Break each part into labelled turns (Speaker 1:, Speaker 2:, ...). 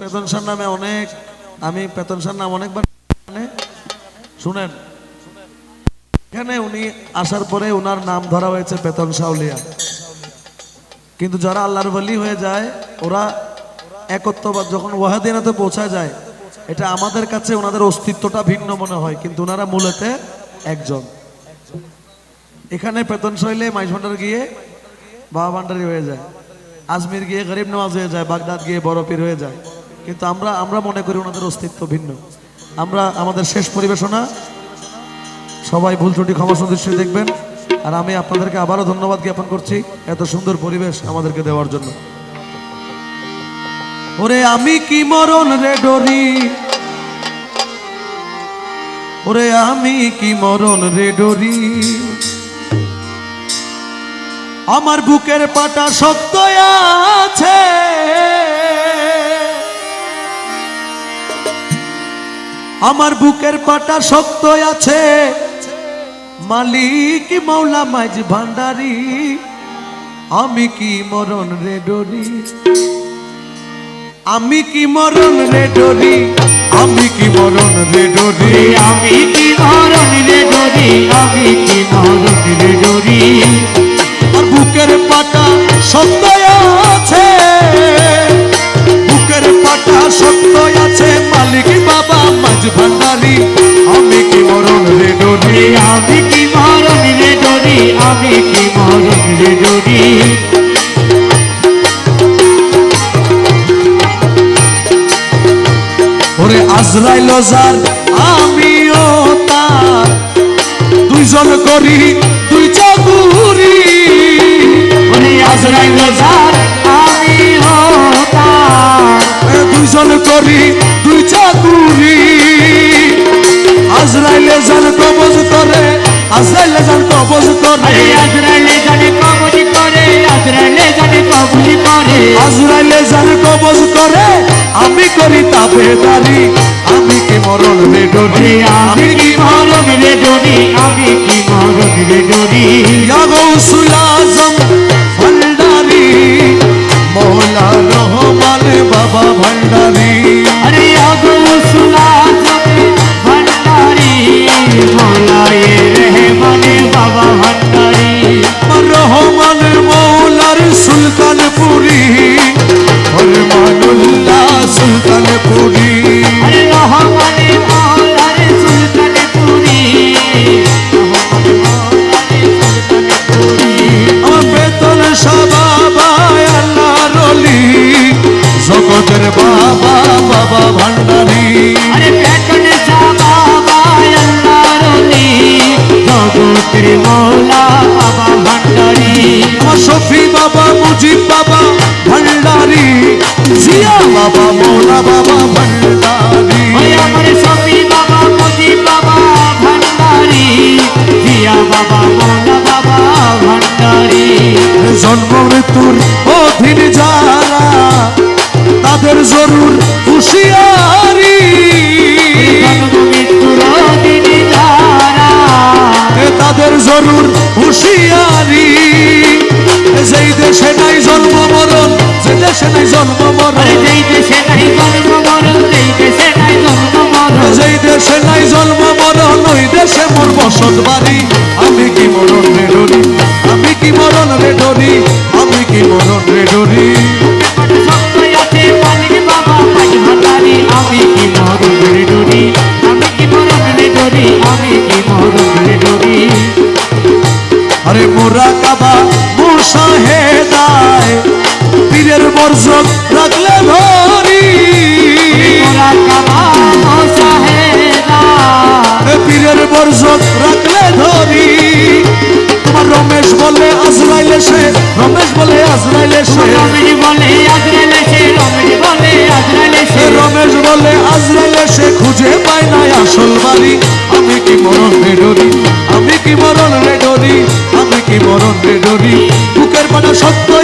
Speaker 1: পেতন সার নামে অনেক, আমি পেতন সার নাম অনেকবার শুনেন। এখানে উনি আসার পরে ওনার নাম ধরা হয়েছে পেতন সাউলিয়া কিন্তু যারা আল্লাহর বলি হয়ে যায়, ওরা একত্ববাদ যখন ওয়াহাদিনাতে পৌঁছা যায়, এটা আমাদের কাছে ওনাদের অস্তিত্বটা ভিন্ন মনে হয়, কিন্তু ওনারা মূলত একজন। এখানে পেতন শৈলে মাইজ ভান্ডার গিয়ে বাবা ভান্ডারি হয়ে যায়, আজমির গিয়ে গরিব নওয়াজ হয়ে যায়, বাগদাদ গিয়ে বড় পীর হয়ে যায়। কিন্তু আমরা আমরা মনে করি ওনাদের অস্তিত্ব ভিন্ন। আমরা, আমাদের শেষ পরিবেশনা, সবাই ভুল ত্রুটি ক্ষমা সুদৃশ্যে দেখবেন। আর আমি আপনাদেরকে আবারও ধন্যবাদ জ্ঞাপন করছি এত সুন্দর পরিবেশ আমাদেরকে দেওয়ার জন্য। ওরে আমি কি মরণ রে ডরি? ওরে আমি কি মরণ রে ডরি? আমার বুকের পাটা শক্ত আছে। আমার বুকের পাটা শক্ত আছে। মালিক মাওলা মাঝ ভান্ডারি আমি কি মরণ রে ডরি? আমি কি মরণ রে ডরি? আমি কি মরণ রে ডরি?
Speaker 2: আমি কি মরণ রে ডরি? আমি কি মরণ রে ডরি?
Speaker 1: আর বুকের পাটা শক্ত আমি কি মরণ ডরি ওরে আজরাইল যার আমিও তার। দুইজন করি, দুই চাকুরি।
Speaker 2: ওরে আজরাইল যার আমি হতাম
Speaker 1: এ দুইজন করি, দুই চাকুরি। আজরাইলে আজরাইলে করে।
Speaker 2: জানে কবজ করে আজরাইলে জানে করে।
Speaker 1: আজরাইলে কবজ করে। আমি করি তাবেদারি আমি কি মরণ রে ডরি?
Speaker 2: আমি কি মরণ রে ডরি আমি কি মরণ রে ডরি?
Speaker 1: ইয়া গৌসুল আজম জগতের বাবা কাবা মুসাহেদায় পীরের বর্ষক রাখলে ধরি পীরের বর্ষক রাখলে ধরি তোমার রমেশ বলে আজরাইলে সে রমেশ বলে আজরাইলে সে।
Speaker 2: রমেশ বলে আজরাইলে সে রমেশ বলে আজরাইলে সে।
Speaker 1: রমেশ বলে আজরাইলে সে খুঁজে পায় না আসল বাড়ি। সত্য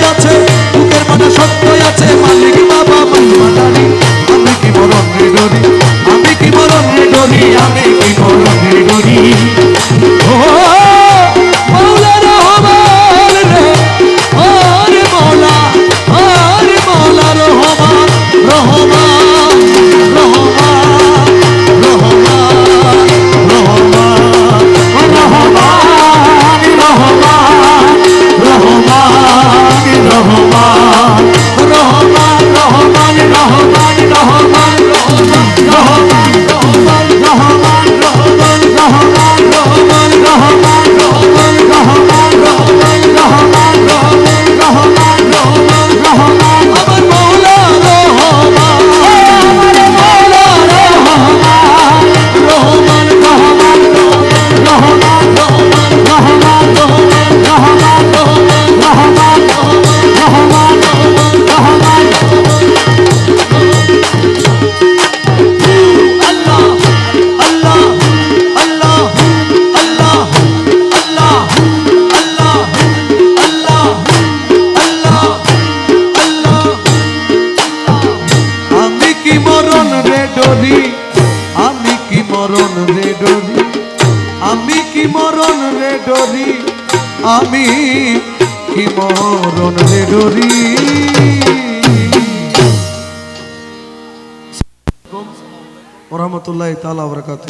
Speaker 1: আমি কি মরণ ডরি? রহমতুল্লাহ তালা বরকাত